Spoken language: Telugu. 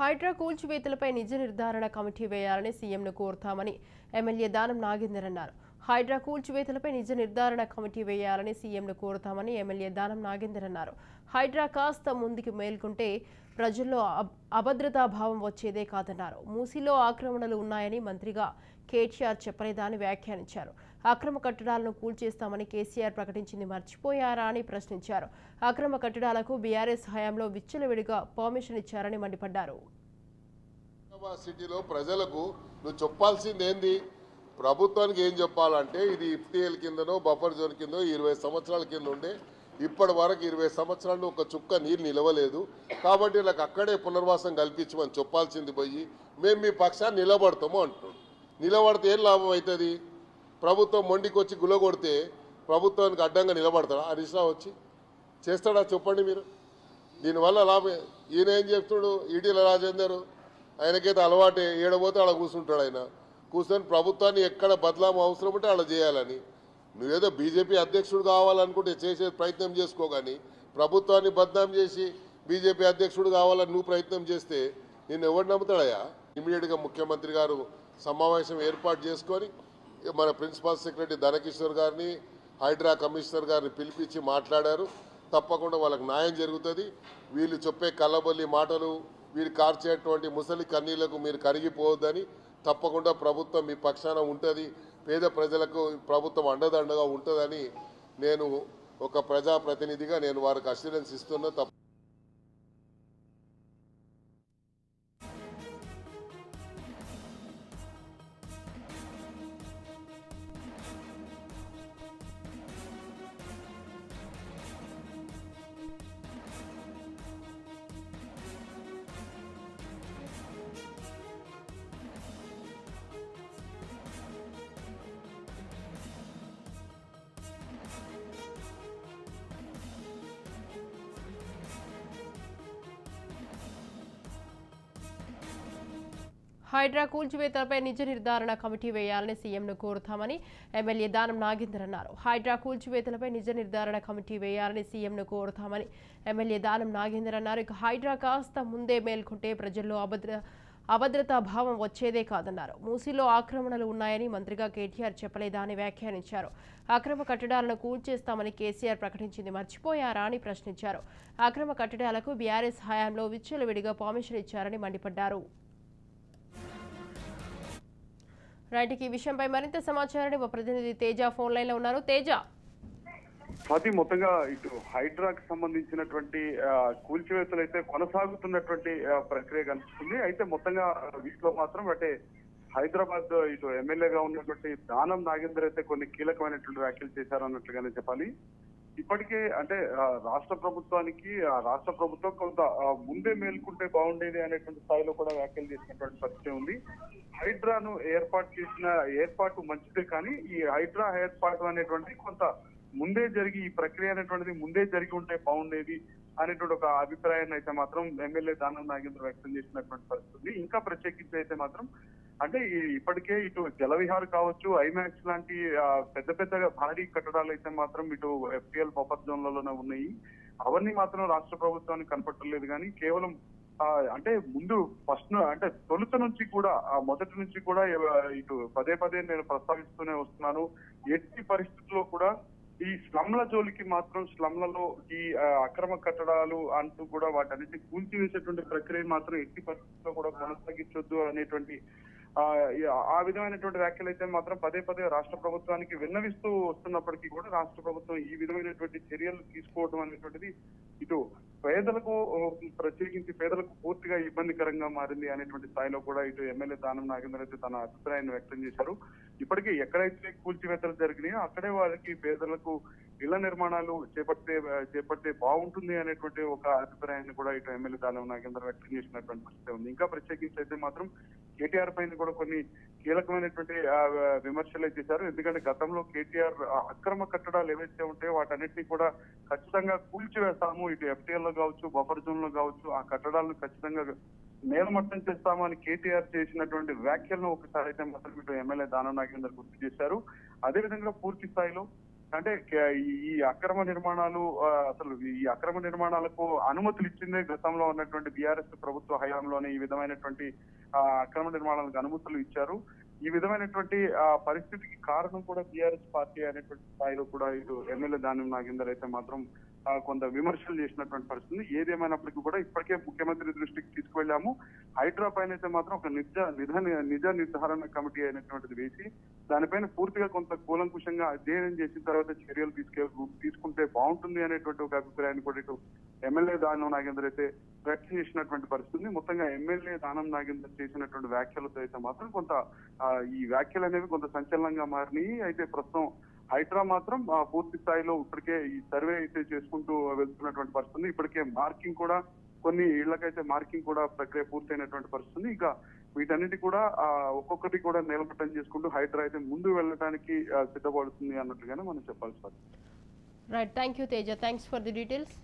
హైడ్రా కూల్చివేతలపై నిజ నిర్ధారణ కమిటీ వేయాలని సీఎంను కోరుతామని ఎమ్మెల్యే దానం నాగేందర్ అన్నారు. హైడ్రా కూల్చివేతలపై నిజ నిర్ధారణ కమిటీ వేయాలని సీఎంను కోరుతామని ఎమ్మెల్యే దానం నాగేందర్ అన్నారు. హైడ్రా కాస్త ముందుకు మేల్కొంటే ప్రజల్లో అబ్- అభద్రతా భావం వచ్చేదే కాదన్నారు. మూసీలో ఆక్రమణలు ఉన్నాయని మంత్రిగా కేటీఆర్ చెప్పలేదా అని వ్యాఖ్యానించారు. అక్రమ కట్టడాలను కూల్చేస్తామని కేసీఆర్ ప్రకటించింది మర్చిపోయారా అని ప్రశ్నించారు. అక్రమ కట్టడాలకు బీఆర్ఎస్ హయాంలో విచ్చలవిడిగా పర్మిషన్ ఇచ్చారని మండిపడ్డారు. సిటీలో ప్రజలకు నువ్వు చెప్పాల్సింది ఏంది ప్రభుత్వానికి ఏం చెప్పాలంటే ఇది ఇఫ్టీఎల్ కిందనో బఫర్ జోన్ కిందో ఇరవై సంవత్సరాల కింద ఉండే. ఇప్పటి వరకు ఇరవై సంవత్సరాలు ఒక చుక్క నీరు నిలవలేదు. కాబట్టి నాకు అక్కడే పునర్వాసం కల్పించమని చెప్పాల్సింది పోయి మేము మీ పక్షాన్ని నిలబడతాము అంటున్నాం నిలబడితే ఏం లాభం అవుతుంది? ప్రభుత్వం మొండికొచ్చి గులగొడితే ప్రభుత్వానికి అడ్డంగా నిలబడతాడు? ఆ రావు వచ్చి. చేస్తాడా? చెప్పండి మీరు. దీనివల్ల లాభం ఈయన ఏం చెప్తాడు ఈటీల రాజేందర్ ఆయనకైతే అలవాటే. ఏడబోతే అలా కూర్చుంటాడు ఆయన. కూర్చొని ప్రభుత్వాన్ని ఎక్కడ బదలాము అవసరం ఉంటే అలా చేయాలని. నువ్వేదో బీజేపీ అధ్యక్షుడు కావాలనుకుంటే చేసే ప్రయత్నం చేసుకో కానీ ప్రభుత్వాన్ని బద్నాం చేసి బీజేపీ అధ్యక్షుడు కావాలని నువ్వు ప్రయత్నం చేస్తే నిన్ను ఎవరు నమ్ముతాడయ్యా? ఇమీడియట్గా ముఖ్యమంత్రి గారు సమావేశం ఏర్పాటు చేసుకొని మన ప్రిన్సిపల్ సెక్రటరీ ధనకిషోర్ గారిని హైడ్రా కమిషనర్ గారిని పిలిపించి మాట్లాడారు. తప్పకుండా వాళ్ళకి న్యాయం జరుగుతుంది. వీళ్ళు చెప్పే కళ్ళబొల్లి మాటలు వీరు కార్చేటువంటి ముసలి కన్నీళ్ళకు మీరు కరిగిపోవద్దని తప్పకుండా ప్రభుత్వం మీ పక్షాన ఉంటుంది. పేద ప్రజలకు ప్రభుత్వం అండదండగా ఉంటుందని నేను ఒక ప్రజాప్రతినిధిగా నేను వారికి అసిడెన్స్ ఇస్తున్నా. తప్ప హైడ్రా కూల్చివేతలపై నిజ నిర్ధారణ కమిటీ వేయాలని సీఎంను కోరుతామని ఎమ్మెల్యే దానం నాగేందర్ అన్నారు. హైడ్రా కూల్చివేతలపై నిజ నిర్ధారణ కమిటీ వేయాలని సీఎంను కోరుతామని ఎమ్మెల్యే దానం నాగేందర్ అన్నారు. ఇక హైడ్రా కాస్త ముందే మేల్కొంటే ప్రజల్లో అభద్ర అభద్రతా భావం వచ్చేదే కాదన్నారు. మూసీలో ఆక్రమణలు ఉన్నాయని మంత్రిగా కేటీఆర్ చెప్పలేదా అని వ్యాఖ్యానించారు. అక్రమ కట్టడాలను కూల్చేస్తామని కేసీఆర్ ప్రకటించింది మర్చిపోయారా అని ప్రశ్నించారు. అక్రమ కట్టడాలకు బీఆర్ఎస్ హయాంలో విచ్చలవిడిగా పర్మిషన్ ఇచ్చారని మండిపడ్డారు. రైట్ ఈ విషయంపై మరింత సమాచారాన్ని మా ప్రతినిధి తేజ ఫోన్ లైన్లో ఉన్నారు. తేజ. స్వాతి మొత్తంగా ఇటు హైడ్రాకి సంబంధించినటువంటి కూల్చివేతలు అయితే కొనసాగుతున్నటువంటి ప్రక్రియ కనిపిస్తుంది. అయితే మొత్తంగా వీటిలో మాత్రం అంటే హైదరాబాద్ ఇటు ఎమ్మెల్యేగా ఉన్నటువంటి దానం నాగేందర్ అయితే కొన్ని కీలకమైనటువంటి వ్యాఖ్యలు చేశారన్నట్లుగానే చెప్పాలి. ఇప్పటికే అంటే రాష్ట్ర ప్రభుత్వానికి ఆ, రాష్ట్ర ప్రభుత్వం కొంత ముందే మేల్కుంటే బాగుండేది అనేటువంటి స్థాయిలో కూడా వ్యాఖ్యలు చేసినటువంటి పరిస్థితి ఉంది. హైడ్రాను ఏర్పాటు చేసిన ఏర్పాటు మంచిదే కానీ ఈ హైడ్రా ఏర్పాటు అనేటువంటి కొంత ముందే జరిగి ఈ ప్రక్రియ అనేటువంటిది ముందే జరిగి ఉంటే బాగుండేది అనేటువంటి ఒక అభిప్రాయాన్ని అయితే మాత్రం ఎమ్మెల్యే దానం నాగేంద్ర వ్యక్తం చేసినటువంటి పరిస్థితి ఇంకా ప్రత్యేకించి అయితే మాత్రం అంటే ఇప్పటికే ఇటు జలవిహార్ కావచ్చు ఐమాక్స్ లాంటి పెద్ద పెద్దగా భారీ కట్టడాలు అయితే మాత్రం ఇటు ఎఫ్టీఎల్ బఫర్ జోన్లలోనే ఉన్నాయి. అవన్నీ మాత్రం రాష్ట్ర ప్రభుత్వానికి కనపట్టలేదు కానీ కేవలం అంటే ముందు ఫస్ట్ అంటే తొలుత నుంచి కూడా ఆ మొదటి నుంచి కూడా ఇటు పదే పదే నేను ప్రస్తావిస్తూనే వస్తున్నాను. ఎట్టి పరిస్థితుల్లో కూడా ఈ స్లమ్ల జోలికి మాత్రం స్లమ్లలో ఈ అక్రమ కట్టడాలు అంటూ కూడా వాటన్నిటి కూల్చివేసేటువంటి ప్రక్రియ మాత్రం ఎట్టి పరిస్థితుల్లో కూడా కొనసాగించొద్దు అనేటువంటి ఆ, ఆ విధమైనటువంటి వ్యాఖ్యలు అయితే మాత్రం పదే పదే రాష్ట్ర ప్రభుత్వానికి విన్నవిస్తూ వస్తున్నప్పటికీ కూడా రాష్ట్ర ప్రభుత్వం ఈ విధమైనటువంటి చర్యలు తీసుకోవడం అనేటువంటిది ఇటు పేదలకు ప్రత్యేకించి పేదలకు పూర్తిగా ఇబ్బందికరంగా మారింది అనేటువంటి స్థాయిలో కూడా ఇటు ఎమ్మెల్యే దానం నాగేందర్ అయితే తన అభిప్రాయాన్ని వ్యక్తం చేశారు. ఇప్పటికీ ఎక్కడైతే కూల్చివేతలు జరిగినాయో అక్కడే వారికి పేదలకు ఇళ్ళ నిర్మాణాలు చేపడితే చేపడితే బాగుంటుంది అనేటువంటి ఒక అభిప్రాయాన్ని కూడా ఇటు ఎమ్మెల్యే దానం నాగేందర్ వ్యక్తం చేసినటువంటి పరిస్థితి ఉంది. ఇంకా ప్రత్యేకించి అయితే మాత్రం కేటీఆర్ పైన కూడా కొన్ని కీలకమైనటువంటి విమర్శలు అయితే చేశారు? ఎందుకంటే గతంలో కేటీఆర్ అక్రమ కట్టడాలు ఏవైతే ఉంటాయో వాటన్నిటిని కూడా ఖచ్చితంగా కూల్చివేస్తాము. ఇటు ఎఫ్టీఎల్లో కావచ్చు బఫర్ జోన్లో కావచ్చు ఆ కట్టడాలను ఖచ్చితంగా నేలమట్టం చేస్తాము అని కేటీఆర్ చేసినటువంటి వ్యాఖ్యలను ఒకసారి అయితే మాత్రం ఇటు ఎమ్మెల్యే దానం నాగేందర్ గుర్తు చేశారు. అదేవిధంగా పూర్తి స్థాయిలో అంటే ఈ- అక్రమ నిర్మాణాలు అసలు ఈ అక్రమ నిర్మాణాలకు అనుమతులు ఇచ్చిందే గతంలో ఉన్నటువంటి బీఆర్ఎస్ ప్రభుత్వ హయాంలోనే ఈ విధమైనటువంటి అక్రమ నిర్మాణాలకు అనుమతులు ఇచ్చారు. ఈ విధమైనటువంటి ఆ, పరిస్థితికి కారణం కూడా బీఆర్ఎస్ పార్టీ అనేటువంటి స్థాయిలో కూడా ఇటు ఎమ్మెల్యే దానం నాగేందర్ అయితే మాత్రం కొంత విమర్శలు చేసినటువంటి పరిస్థితి ఏదేమైనప్పటికీ కూడా ఇప్పటికే ముఖ్యమంత్రి దృష్టికి తీసుకువెళ్ళాము. హైడ్రా పైన అయితే మాత్రం ఒక నిజ నిధ నిజ నిర్ధారణ కమిటీ అయినటువంటిది వేసి దానిపైన పూర్తిగా కొంత కూలంకుషంగా అధ్యయనం చేసిన తర్వాత చర్యలు తీసుకే తీసుకుంటే బాగుంటుంది అనేటువంటి ఒక అభిప్రాయాన్ని కూడా ఇటు ఎమ్మెల్యే దానం నాగేందర్ అయితే వ్యక్తం చేసినటువంటి పరిస్థితి మొత్తంగా ఎమ్మెల్యే దానం నాగేందర్ చేసినటువంటి వ్యాఖ్యలతో అయితే మాత్రం కొంత ఈ వ్యాఖ్యలు అనేవి కొంత సంచలనంగా మారినాయి. అయితే ప్రస్తుతం హైడ్రా మాత్రం పూర్తి స్థాయిలో ఇప్పటికే ఈ సర్వే అయితే చేసుకుంటూ వెళ్తున్నటువంటి పరిస్థితి ఉంది. ఇప్పటికే మార్కింగ్ కూడా కొన్ని ఇళ్ళకైతే మార్కింగ్ కూడా ప్రక్రియ పూర్తయినటువంటి పరిస్థితి ఉంది. ఇంకా వీటన్నిటి కూడా ఒక్కొక్కటి కూడా నిలబట్టం చేసుకుంటూ హైడ్రా అయితే ముందు వెళ్ళడానికి సిద్ధపడుతుంది అన్నట్లుగానే మనం చెప్పాల్సి వస్తుంది right thank you Teja thanks for the details